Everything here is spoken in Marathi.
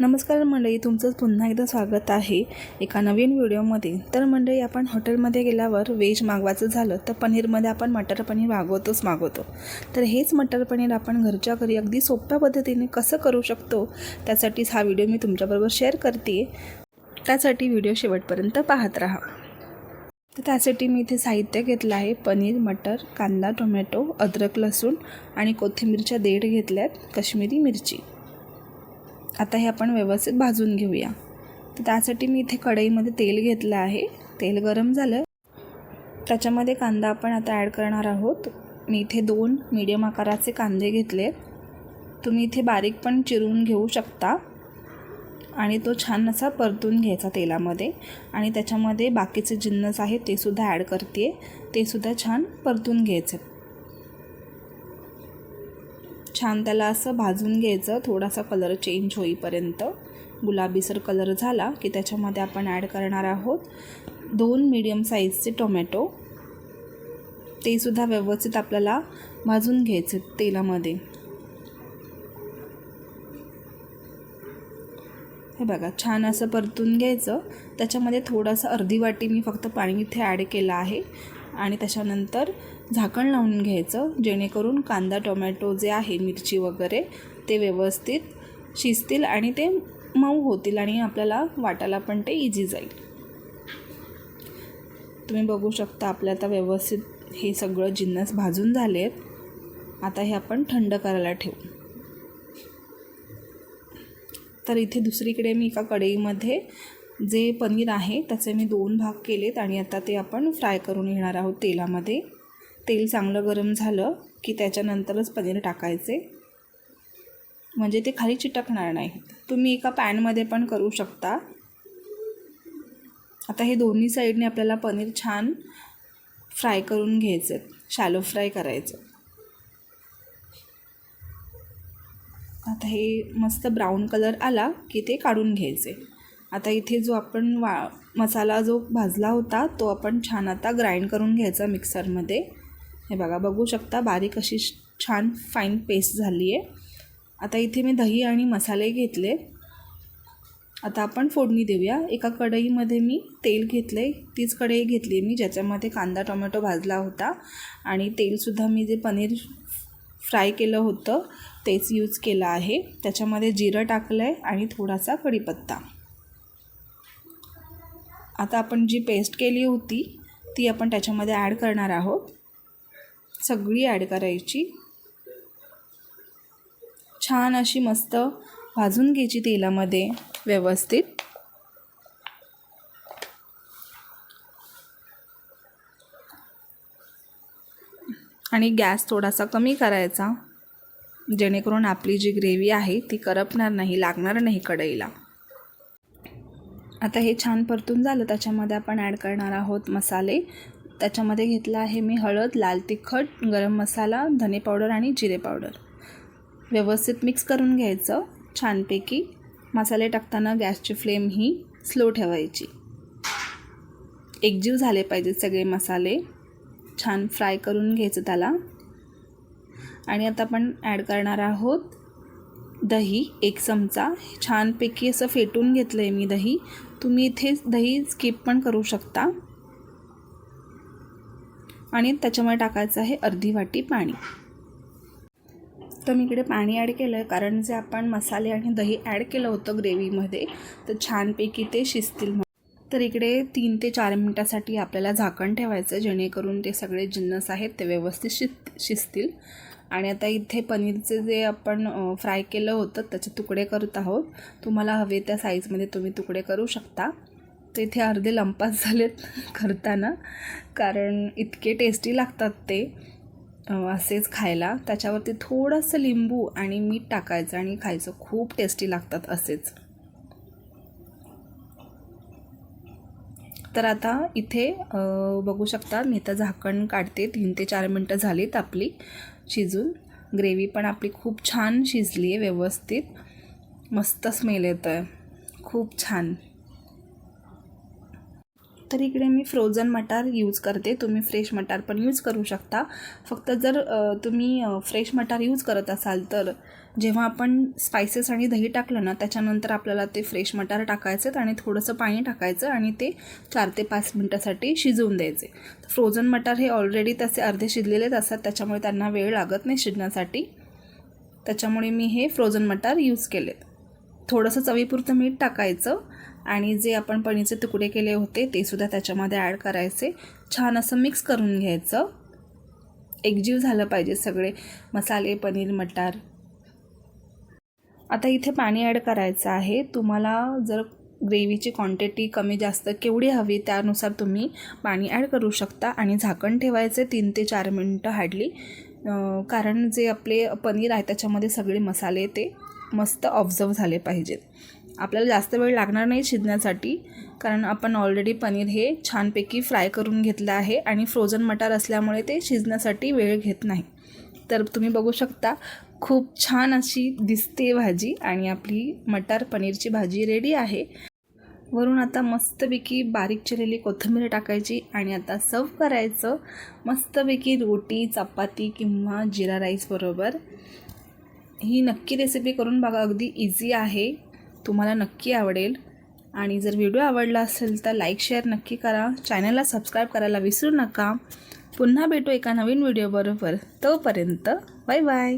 नमस्कार मंडळी तुमचं पुन्हा एकदा स्वागत आहे एका नवीन व्हिडिओमध्ये. तर मंडळी आपण हॉटेलमध्ये गेल्यावर व्हेज मागवायचं झालं तर पनीरमध्ये आपण मटर पनीर मागवतोच मागवतो. तर हेच मटर पनीर आपण घरच्या घरी अगदी सोप्या पद्धतीने कसं करू शकतो त्यासाठीच हा व्हिडिओ मी तुमच्याबरोबर शेअर करते. त्यासाठी व्हिडिओ शेवटपर्यंत पाहत राहा. तर त्यासाठी मी इथे साहित्य घेतलं आहे पनीर मटर कांदा टोमॅटो अद्रक लसूण आणि कोथिंबीरच्या देठ घेतल्यात कश्मीरी मिरची. आता हे आपण व्यवस्थित भाजून घेऊया. तर त्यासाठी मी इथे कढईमध्ये तेल घेतलं आहे. तेल गरम झालं. त्याच्यामध्ये कांदा आपण आता ॲड करणार आहोत. मी इथे दोन मीडियम आकाराचे कांदे घेतले. तुम्ही इथे बारीक पण चिरून घेऊ शकता. आणि तो छान असा परतून घ्यायचा तेलामध्ये. आणि त्याच्यामध्ये बाकीचे जिन्नस आहेत ते सुद्धा ॲड करते ते सुद्धा छान परतून घ्यायचं. छान त्याला असं भाजून घ्यायचं थोडासा कलर चेंज होईपर्यंत. गुलाबीसर कलर झाला की त्याच्यामध्ये आपण ॲड करणार आहोत दोन मीडियम साईजचे टोमॅटो ते सुद्धा व्यवस्थित आपल्याला भाजून घ्यायचे तेलामध्ये. हे बघा छान असं परतून घ्यायचं. त्याच्यामध्ये थोडंसं अर्धी वाटी मी फक्त पाणी इथे ॲड केलं आहे. आणि त्याच्यानंतर झाकण लावून घ्यायचं जेणेकरून कांदा टोमॅटो जे आहे मिरची वगैरे ते व्यवस्थित शिजतील आणि ते मऊ होतील आणि आपल्याला वाटायला पण ते इझी जाईल. तुम्ही बघू शकता आपल्या आता व्यवस्थित हे सगळं जिन्नस भाजून झाले आहेत. आता हे आपण थंड करायला ठेवू. तर इथे दुसरीकडे मी एका कढईमध्ये जे पनीर आहे त्याचे मी दोन भाग केलेत आणि आता ते आपण फ्राय करून घेणार आहोत तेलामध्ये. तेल चांगलं गरम झालं की त्याच्यानंतरच पनीर टाकायचे. म्हणजे ते खाली चिटकणार नाही तुम्ही एका पॅनमध्ये पण करू शकता. आता हे दोन्ही साईडने आपल्याला पनीर छान फ्राय करून घ्यायचं. शॅलो फ्राय करायचं. आता हे मस्त ब्राऊन कलर आला की ते काढून घ्यायचे. आता इथे जो आपण वा मसाला जो भाजला होता तो आपण छान आता ग्राइंड करून घ्यायचा मिक्सरमध्ये. हे बघा बघू शकता बारीक अशी छान फाईन पेस्ट झाली आहे आता इथे मी दही आणि मसाले घेतले. आता आपण फोडणी देऊया. एका कढईमध्ये मी तेल घेतले तीच कढई घेतली मी ज्याच्यामध्ये कांदा टोमॅटो भाजला होता. आणि तेलसुद्धा मी जे पनीर फ्राय केलं होतं तेच यूज केलं आहे. त्याच्यामध्ये जिरं टाकलं आहे आणि थोडासा कढीपत्ता. आता आपण जी पेस्ट केली होती ती आपण त्याच्यामध्ये ॲड करणार आहोत. सगळी ॲड करायची. छान अशी मस्त भाजून घ्यायची तेलामध्ये व्यवस्थित. आणि गॅस थोडासा कमी करायचा जेणेकरून आपली जी ग्रेव्ही आहे ती करपणार नाही लागणार नाही कढईला. आता हे छान परतून झालं त्याच्यामध्ये आपण ॲड करणार आहोत मसाले. त्याच्यामध्ये घेतला आहे मी हळद लाल तिखट गरम मसाला धने पावडर आणि जिरे पावडर. व्यवस्थित मिक्स करून घ्यायचं. छानपैकी मसाले टाकताना गॅसची फ्लेम ही स्लो ठेवायची. एकजीव झाले पाहिजेत सगळे मसाले. छान फ्राय करून घ्यायचं त्याला. आणि आता आपण ॲड करणार आहोत दही एक चमचा. छानपैकी असं फेटून घेतलं आहे मी दही. तुम्ही इथे दही स्किप पण करू शकता. आणि त्याच्यामुळे टाकायचं आहे अर्धी वाटी पाणी. तर मी इकडे पाणी ॲड केलं आहे कारण जे आपण मसाले आणि दही ॲड केलं होतं ग्रेव्हीमध्ये तर छानपैकी ते शिजतील तर इकडे तीन ते चार मिनटासाठी आपल्याला झाकण ठेवायचं जेणेकरून ते सगळे जिन्नस आहेत ते व्यवस्थित शिज शिजतील. आणि आता इथे पनीरचे जे आपण फ्राय केलं होतं त्याचे तुकडे करत आहोत. तुम्हाला हवे त्या साईजमध्ये तुम्ही तुकडे करू शकता. तर इथे अर्धे लंपास झालेत करताना. कारण इतके टेस्टी लागतात ते असेच खायला. त्याच्यावरती थोडंसं लिंबू आणि मीठ टाकायचं आणि खायचं. खूप टेस्टी लागतात असेच. तर आता इथे बघू शकता मी तर झाकण काढते. तीन ते चार मिनटं झालीत आपली शिजून. ग्रेव्ही पण आपली खूप छान शिजली आहे व्यवस्थित. मस्त स्मेल येतो आहे खूप छान. तर इकडे मी फ्रोझन मटार यूज करते. तुम्ही फ्रेश मटार पण यूज करू शकता. फक्त जर तुम्ही फ्रेश मटार यूज करत असाल तर जेव्हा आपण स्पायसेस आणि दही टाकलं ना त्याच्यानंतर आपल्याला ते फ्रेश मटार टाकायचं आणि थोडंसं पाणी टाकायचं आणि ते चार ते पाच मिनटासाठी शिजवून द्यायचे. फ्रोझन मटार हे ऑलरेडी तसे अर्धे शिजलेलेच असतात. त्याच्यामुळे त्यांना वेळ लागत नाही शिजण्यासाठी. त्याच्यामुळे मी हे फ्रोझन मटार यूज केलेत. थोडंसं चवीपुरतं मीठ टाकायचं. आणि जे आपण पनीरचे तुकडे केले होते ते सुद्धा त्याच्यामध्ये ॲड करायचे. छान असं मिक्स करून घ्यायचं. एकजीव झालं पाहिजे सगळे. मसाले पनीर मटार. आता इथे पाणी ॲड करायचं आहे. तुम्हाला जर ग्रेव्हीची क्वांटिटी कमी जास्त केवढी हवी त्यानुसार तुम्ही पाणी ॲड करू शकता. आणि झाकण ठेवायचे तीन ते चार मिनटं हार्डली कारण जे आपले पनीर आहे त्याच्यामध्ये सगळे मसाले ते मस्त ऑब्झर्व झाले पाहिजेत. आपल्याला जास्त वेळ लागणार नाही शिजण्यासाठी कारण आपण ऑलरेडी पनीर हे छानपैकी फ्राय करून घेतलं आहे आणि फ्रोझन मटार असल्यामुळे ते शिजण्यासाठी वेळ घेत नाही. तर तुम्ही बघू शकता खूप छान अशी दिसते भाजी आणि आपली मटार पनीरची भाजी रेडी आहे. वरून आता मस्तपैकी बारीक चिरलेली कोथिंबीर टाकायची आणि आता सर्व करायचं. मस्तपैकी रोटी चपाती किंवा जिरा राईसबरोबर ही नक्की रेसिपी करून बघा अगदी इझी आहे. तुम्हाला नक्की आवडेल. आणि जर व्हिडिओ आवडला असेल तर लाईक शेअर नक्की करा. चॅनलला सबस्क्राईब करायला विसरू नका. पुन्हा भेटू एका नवीन व्हिडिओबरोबर. तोपर्यंत बाय बाय.